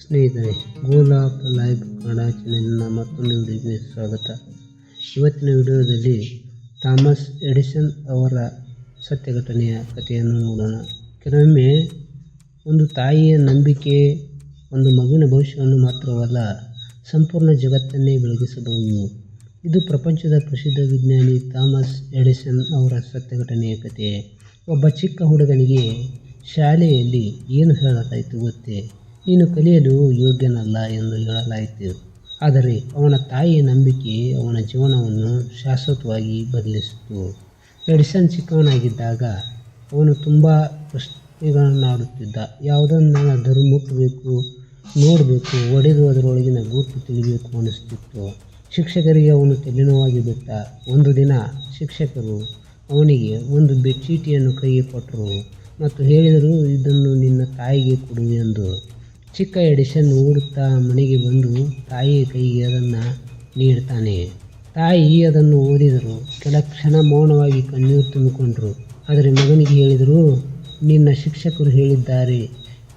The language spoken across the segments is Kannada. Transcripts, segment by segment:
ಸ್ನೇಹಿತರೆ ಗೋಲ್ ಆಫ್ ಲೈಫ್ ಕನ್ನಡ ಚಾನೆಲ್ನ ಮತ್ತೊಂದು ವಿಡಿಯೋಗೆ ಸ್ವಾಗತ. ಇವತ್ತಿನ ವಿಡಿಯೋದಲ್ಲಿ ಥಾಮಸ್ ಎಡಿಸನ್ ಅವರ ಸತ್ಯ ಘಟನೆಯ ಕಥೆಯನ್ನು ನೋಡೋಣ. ಕೆಲವೊಮ್ಮೆ ಒಂದು ತಾಯಿಯ ನಂಬಿಕೆ, ಒಂದು ಮಗುವಿನ ಭವಿಷ್ಯವನ್ನು ಮಾತ್ರವಲ್ಲ, ಸಂಪೂರ್ಣ ಜಗತ್ತನ್ನೇ ಬೆಳಗಿಸಬಹುದು. ಇದು ಪ್ರಪಂಚದ ಪ್ರಸಿದ್ಧ ವಿಜ್ಞಾನಿ ಥಾಮಸ್ ಎಡಿಸನ್ ಅವರ ಸತ್ಯ ಘಟನೆಯ ಕಥೆ. ಒಬ್ಬ ಚಿಕ್ಕ ಹುಡುಗನಿಗೆ ಶಾಲೆಯಲ್ಲಿ ಏನು ಹೇಳಲಾಯಿತು ಗೊತ್ತೇ? ನೀನು ಕಲಿಯಲು ಯೋಗ್ಯನಲ್ಲ ಎಂದು ಹೇಳಲಾಯಿತು. ಆದರೆ ಅವನ ತಾಯಿಯ ನಂಬಿಕೆ ಅವನ ಜೀವನವನ್ನು ಶಾಶ್ವತವಾಗಿ ಬದಲಿಸಿತು. ಎಡಿಸನ್ ಚಿಕ್ಕವನಾಗಿದ್ದಾಗ ಅವನು ತುಂಬ ಪ್ರಶ್ನೆಗಳನ್ನಾಡುತ್ತಿದ್ದ. ಯಾವುದನ್ನಾದರೂ ಮುಟ್ಟಬೇಕು, ನೋಡಬೇಕು, ಒಡೆದು ಅದರೊಳಗಿನ ಗುರುತು ತಿಳಿಬೇಕು ಅನಿಸುತ್ತಿತ್ತು ಶಿಕ್ಷಕರಿಗೆ ಅವನು ತಲೆನೋವಾಗಿ ಬಿಟ್ಟ. ಒಂದು ದಿನ ಶಿಕ್ಷಕರು ಅವನಿಗೆ ಒಂದು ಬೆಡ್ಶೀಟಿಯನ್ನು ಕೈಗೆ ಕೊಟ್ಟರು ಮತ್ತು ಹೇಳಿದರು, ಇದನ್ನು ನಿನ್ನ ತಾಯಿಗೆ ಕೊಡು ಎಂದು. ಚಿಕ್ಕ ಎಡಿಷನ್ ಓಡುತ್ತಾ ಮನೆಗೆ ಬಂದು ತಾಯಿಯ ಕೈಗೆ ಅದನ್ನು ನೀಡ್ತಾನೆ. ತಾಯಿ ಅದನ್ನು ಓದಿದರು. ಕೆಲ ಕ್ಷಣ ಮೌನವಾಗಿ ಕಣ್ಣೀರು ತುಂಬಿಕೊಂಡರು. ಆದರೆ ಮಗನಿಗೆ ಹೇಳಿದರು, ನಿನ್ನ ಶಿಕ್ಷಕರು ಹೇಳಿದ್ದಾರೆ.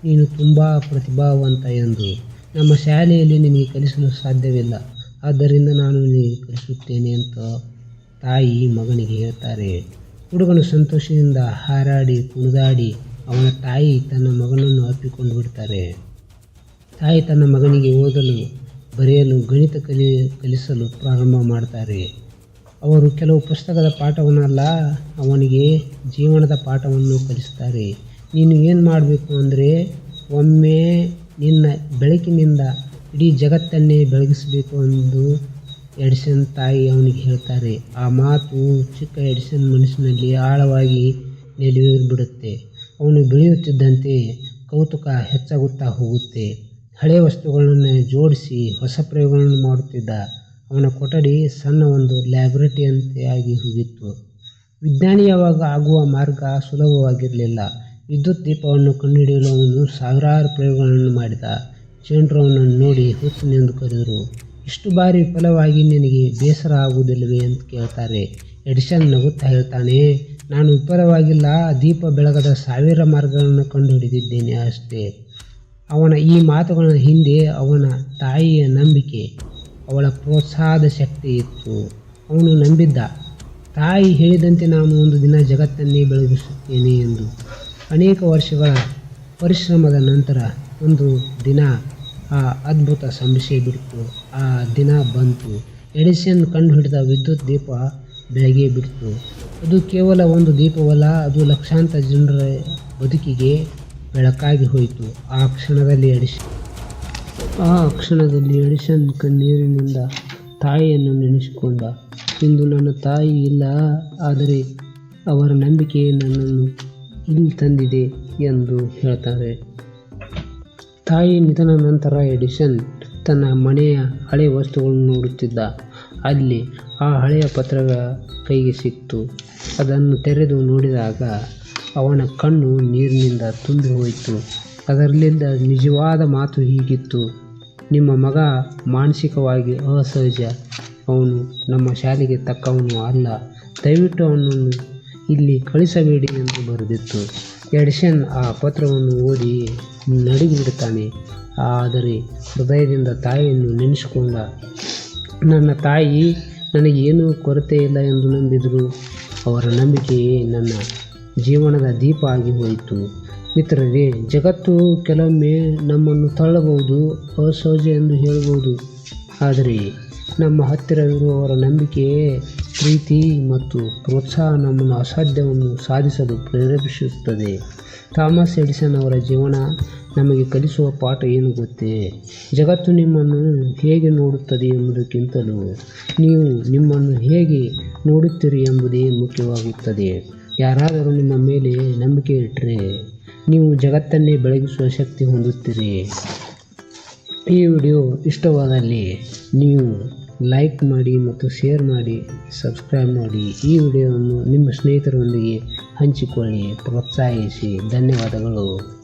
ನೀನು ತುಂಬ ಪ್ರತಿಭಾವಂತ ಎಂದು. ನಮ್ಮ ಶಾಲೆಯಲ್ಲಿ ನಿನಗೆ ಕಲಿಸಲು ಸಾಧ್ಯವಿಲ್ಲ. ಆದ್ದರಿಂದ ನಾನು ನಿನಗೆ ಕಲಿಸುತ್ತೇನೆ ಅಂತ ತಾಯಿ ಮಗನಿಗೆ ಹೇಳ್ತಾರೆ. ಹುಡುಗನು ಸಂತೋಷದಿಂದ ಹಾರಾಡಿ ಕುಣಿದಾಡಿ ಅವನ ತಾಯಿ ತನ್ನ ಮಗನನ್ನು ಅಪ್ಪಿಕೊಂಡು ಬಿಡ್ತಾರೆ. ತಾಯಿ ತನ್ನ ಮಗನಿಗೆ ಓದಲು, ಬರೆಯಲು, ಗಣಿತ ಕಲಿ, ಕಲಿಸಲು ಪ್ರಾರಂಭ ಮಾಡ್ತಾರೆ. ಅವರು ಕೆಲವು ಪುಸ್ತಕದ ಪಾಠವನ್ನಲ್ಲ, ಅವನಿಗೆ ಜೀವನದ ಪಾಠವನ್ನು ಕಲಿಸ್ತಾರೆ. ನೀನು ಏನು ಮಾಡಬೇಕು ಅಂದರೆ, ಒಮ್ಮೆ ನಿನ್ನ ಬೆಳಕಿನಿಂದ ಇಡೀ ಜಗತ್ತನ್ನೇ ಬೆಳಗಿಸಬೇಕು ಎಂದು ಎಡಿಸನ್ ತಾಯಿ ಅವನಿಗೆ ಹೇಳ್ತಾರೆ. ಆ ಮಾತು ಚಿಕ್ಕ ಎಡಿಸನ್ ಮನಸ್ಸಿನಲ್ಲಿ ಆಳವಾಗಿ ಬಿಡುತ್ತೆ ಅವನು ಬೆಳೆಯುತ್ತಿದ್ದಂತೆ ಕೌತುಕ ಹೆಚ್ಚಾಗುತ್ತಾ ಹೋಗುತ್ತೆ. ಹಳೆಯ ವಸ್ತುಗಳನ್ನು ಜೋಡಿಸಿ ಹೊಸ ಪ್ರಯೋಗಗಳನ್ನು ಮಾಡುತ್ತಿದ್ದ ಅವನ ಕೊಠಡಿ ಸಣ್ಣ ಒಂದು ಲ್ಯಾಬೊರೇಟರಿಯಂತೆ ಆಗಿ ಹೋಗಿತ್ತು ವಿಜ್ಞಾನಿಯಾವಾಗ ಆಗುವ ಮಾರ್ಗ ಸುಲಭವಾಗಿರಲಿಲ್ಲ. ವಿದ್ಯುತ್ ದೀಪವನ್ನು ಕಂಡುಹಿಡಿಯಲು ಅವನು ಸಾವಿರಾರು ಪ್ರಯೋಗಗಳನ್ನು ಮಾಡಿದ. ಚೇಂಡ್ರವನ್ನು ನೋಡಿ ಹುಚ್ಚನೆಂದು ಕರೆದರು. ಇಷ್ಟು ಬಾರಿ ವಿಫಲವಾಗಿ ನಿನಗೆ ಬೇಸರ ಆಗುವುದಿಲ್ಲವೇ ಅಂತ ಕೇಳ್ತಾರೆ. ಎಡಿಸನ್ ನಗುತ್ತಾ ಹೇಳ್ತಾನೆ, ನಾನು ವಿಫಲವಾಗಿಲ್ಲ. ದೀಪ ಬೆಳಗದ ಸಾವಿರ ಮಾರ್ಗಗಳನ್ನು ಕಂಡುಹಿಡಿದಿದ್ದೇನೆ ಅಷ್ಟೇ. ಅವನ ಈ ಮಾತುಗಳ ಹಿಂದೆ ಅವನ ತಾಯಿಯ ನಂಬಿಕೆ, ಅವಳ ಪ್ರೋತ್ಸಾಹದ ಶಕ್ತಿ ಇತ್ತು. ಅವನು ನಂಬಿದ್ದ, ತಾಯಿ ಹೇಳಿದಂತೆ ನಾನು ಒಂದು ದಿನ ಜಗತ್ತನ್ನೇ ಬೆಳಗಿಸುತ್ತೇನೆ ಎಂದು. ಅನೇಕ ವರ್ಷಗಳ ಪರಿಶ್ರಮದ ನಂತರ ಒಂದು ದಿನ ಆ ಅದ್ಭುತ ಬಿಡ್ತು. ಆ ದಿನ ಬಂತು. ಎಡಿಸನ್ ಕಂಡುಹಿಡಿದ ವಿದ್ಯುತ್ ದೀಪ ಬೆಳಗ್ಗೆ ಬಿಡ್ತು. ಅದು ಕೇವಲ ಒಂದು ದೀಪವಲ್ಲ, ಅದು ಲಕ್ಷಾಂತರ ಜನರ ಬದುಕಿಗೆ ಬೆಳಕಾಗಿ ಹೋಯಿತು. ಆ ಕ್ಷಣದಲ್ಲಿ ಎಡಿಶನ್ ಆ ಕ್ಷಣದಲ್ಲಿ ಎಡಿಶನ್ ಕಣ್ಣೀರಿನಿಂದ ತಾಯಿಯನ್ನು ನೆನೆಸಿಕೊಂಡ. ಇಂದು ನನ್ನ ತಾಯಿ ಇಲ್ಲ, ಆದರೆ ಅವರ ನಂಬಿಕೆ ನನ್ನನ್ನು ಇಲ್ಲಿ ತಂದಿದೆ ಎಂದು ಹೇಳ್ತಾರೆ. ತಾಯಿ ನಿಧನ ನಂತರ ಎಡಿಷನ್ ತನ್ನ ಮನೆಯ ಹಳೆಯ ವಸ್ತುಗಳನ್ನು ನೋಡುತ್ತಿದ್ದ. ಅಲ್ಲಿ ಆ ಹಳೆಯ ಪತ್ರಗಳ ಕೈಗೆ ಸಿಕ್ತು. ಅದನ್ನು ತೆರೆದು ನೋಡಿದಾಗ ಅವನ ಕಣ್ಣು ನೀರಿನಿಂದ ತುಂಬಿ ಹೋಯಿತು ಅದರಲ್ಲಿದ್ದ ನಿಜವಾದ ಮಾತು ಹೀಗಿತ್ತು. ನಿಮ್ಮ ಮಗ ಮಾನಸಿಕವಾಗಿ ಅಸಹಜ. ಅವನು ನಮ್ಮ ಶಾಲೆಗೆ ತಕ್ಕವನು ಅಲ್ಲ. ದಯವಿಟ್ಟು ಅವನನ್ನು ಇಲ್ಲಿ ಕಳಿಸಬೇಡಿ ಎಂದು ಬರೆದಿತ್ತು. ಎಡಿಷನ್ ಆ ಪತ್ರವನ್ನು ಓದಿ ನಡುಗಿಬಿಡುತ್ತಾನೆ. ಆದರೆ ಹೃದಯದಿಂದ ತಾಯಿಯನ್ನು ನೆನೆಸಿಕೊಂಡ, ನನ್ನ ತಾಯಿ, ನನಗೇನೂ ಕೊರತೆ ಇಲ್ಲ ಎಂದು ನಂಬಿದರು. ಅವರ ನಂಬಿಕೆಯೇ ನನ್ನ. ಜೀವನದ ದೀಪ ಆಗಿ ಹೋಯಿತು. ಮಿತ್ರರೇ, ಜಗತ್ತು ಕೆಲವೊಮ್ಮೆ ನಮ್ಮನ್ನು ತಳ್ಳಬಹುದು, ಅಸಹಜ ಎಂದು ಹೇಳಬಹುದು. ಆದರೆ ನಮ್ಮ ಹತ್ತಿರವಿರುವವರ ನಂಬಿಕೆ ಪ್ರೀತಿ ಮತ್ತು ಪ್ರೋತ್ಸಾಹ ನಮ್ಮನ್ನು ಅಸಾಧ್ಯವನ್ನು ಸಾಧಿಸಲು ಪ್ರೇರೇಪಿಸುತ್ತದೆ. ಥಾಮಸ್ ಎಡಿಸನ್ ಅವರ ಜೀವನ ನಮಗೆ ಕಲಿಸುವ ಪಾಠ ಏನು ಗೊತ್ತೇ? ಜಗತ್ತು ನಿಮ್ಮನ್ನು ಹೇಗೆ ನೋಡುತ್ತದೆ ಎಂಬುದಕ್ಕಿಂತಲೂ, ನೀವು ನಿಮ್ಮನ್ನು ಹೇಗೆ ನೋಡುತ್ತೀರಿ ಎಂಬುದೇ ಮುಖ್ಯವಾಗುತ್ತದೆ. ಯಾರಾದರೂ ನಿಮ್ಮ ಮೇಲೆ ನಂಬಿಕೆ ಇಟ್ಟರೆ ನೀವು ಜಗತ್ತನ್ನೇ ಬೆಳಗಿಸುವ ಶಕ್ತಿ ಹೊಂದುತ್ತೀರಿ. ಈ ವಿಡಿಯೋ ಇಷ್ಟವಾದಲ್ಲಿ ನೀವು ಲೈಕ್ ಮಾಡಿ ಮತ್ತು ಶೇರ್ ಮಾಡಿ, ಸಬ್ಸ್ಕ್ರೈಬ್ ಮಾಡಿ. ಈ ವಿಡಿಯೋವನ್ನು ನಿಮ್ಮ ಸ್ನೇಹಿತರೊಂದಿಗೆ ಹಂಚಿಕೊಳ್ಳಿ, ಪ್ರೋತ್ಸಾಹಿಸಿ. ಧನ್ಯವಾದಗಳು.